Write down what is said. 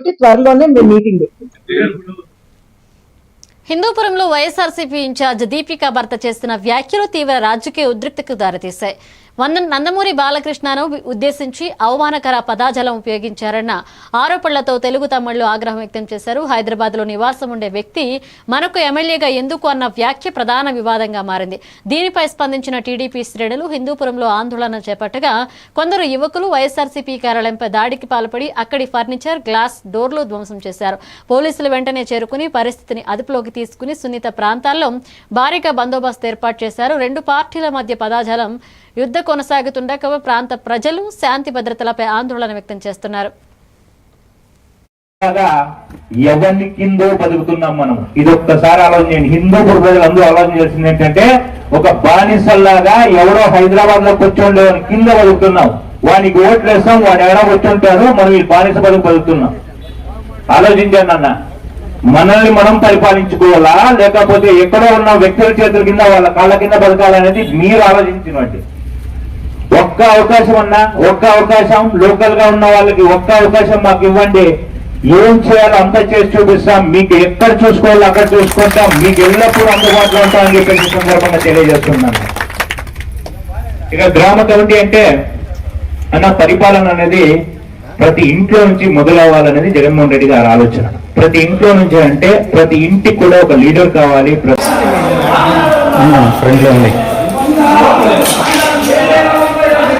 కాబట్టి త్వరలోనే మేము మీటింగ్ పెట్టుకుంటాం హిందూపురంలో వైఎస్ఆర్సీపీ ఇన్ఛార్జ్ దీపిక భర్త చేస్తున్న వ్యాఖ్యలు తీవ్ర రాజకీయ ఉద్రిక్తకు దారితీశాయి. వన్న నందమూరి బాలకృష్ణను ఉద్దేశించి అవమానకర పదాజలం ఉపయోగించారన్న ఆరోపణలతో తెలుగు తమ్ముళ్ళు ఆగ్రహం వ్యక్తం చేశారు. హైదరాబాద్లో నివాసం ఉండే వ్యక్తి మనకు ఎమ్మెల్యేగా ఎందుకు అన్న వ్యాఖ్య ప్రధాన వివాదంగా మారింది. దీనిపై స్పందించిన టీడీపీ శ్రేణులు హిందూపురంలో ఆందోళన చేపట్టగా కొందరు యువకులు వైఎస్ఆర్సీపీ కార్యాలయంపై దాడికి పాల్పడి అక్కడి ఫర్నిచర్ గ్లాస్ డోర్లు ధ్వంసం చేశారు. పోలీసులు వెంటనే చేరుకుని పరిస్థితిని అదుపులోకి తీసుకుని సున్నిత ప్రాంతాల్లో భారీగా బందోబస్తు ఏర్పాటు చేశారు. రెండు పార్టీల మధ్య పదాజలం యుద్ధ కొనసాగుతుండగా ప్రాంత ప్రజలు శాంతి భద్రతలపై ఆందోళన వ్యక్తం చేస్తున్నారు. ఎవరిని కిందో బతుకుతున్నాం మనం? ఇది ఒక్కసారి ఆలోచన చేయండి హిందూ ప్రజలందరూ ఆలోచన చేసింది ఏంటంటే ఒక బానిసల్లాగా ఎవరో హైదరాబాద్లో కూర్చోండి కింద బతుకుతున్నాం. వానికి ఓట్లు వేస్తాం వాడు ఎవడో కూర్చుంటాడు మనం ఈ బానిస బతుకు బతుకుతున్నాం. ఆలోచించండి అన్న. మనల్ని మనం పరిపాలించుకోవాలా? లేకపోతే ఎక్కడో ఉన్న వ్యక్తుల చేతుల కింద వాళ్ళ కాళ్ళ కింద బతకాలనేది మీరు ఆలోచించినట్టు. ఒక్క అవకాశం అన్నా ఒక్క అవకాశం లోకల్గా ఉన్న వాళ్ళకి ఒక్క అవకాశం మాకు ఇవ్వండి. ఏం చేయాలో అంత చేసి చూపిస్తాం. మీకు ఎక్కడ చూసుకోవాలో అక్కడ చూసుకుంటాం. మీకు ఎల్లప్పుడూ అందుబాటులో ఉంటామని చెప్పి సందర్భంగా తెలియజేస్తున్నాను. ఇక గ్రామ కమిటీ అంటే అన్న పరిపాలన అనేది ప్రతి ఇంట్లో నుంచి మొదలవ్వాలనేది జగన్మోహన్ రెడ్డి గారి ఆలోచన. ప్రతి ఇంట్లో నుంచి అంటే ప్రతి ఇంటికి కూడా ఒక లీడర్ కావాలి ప్రతి ఫ్రెండ్లో ఉంది.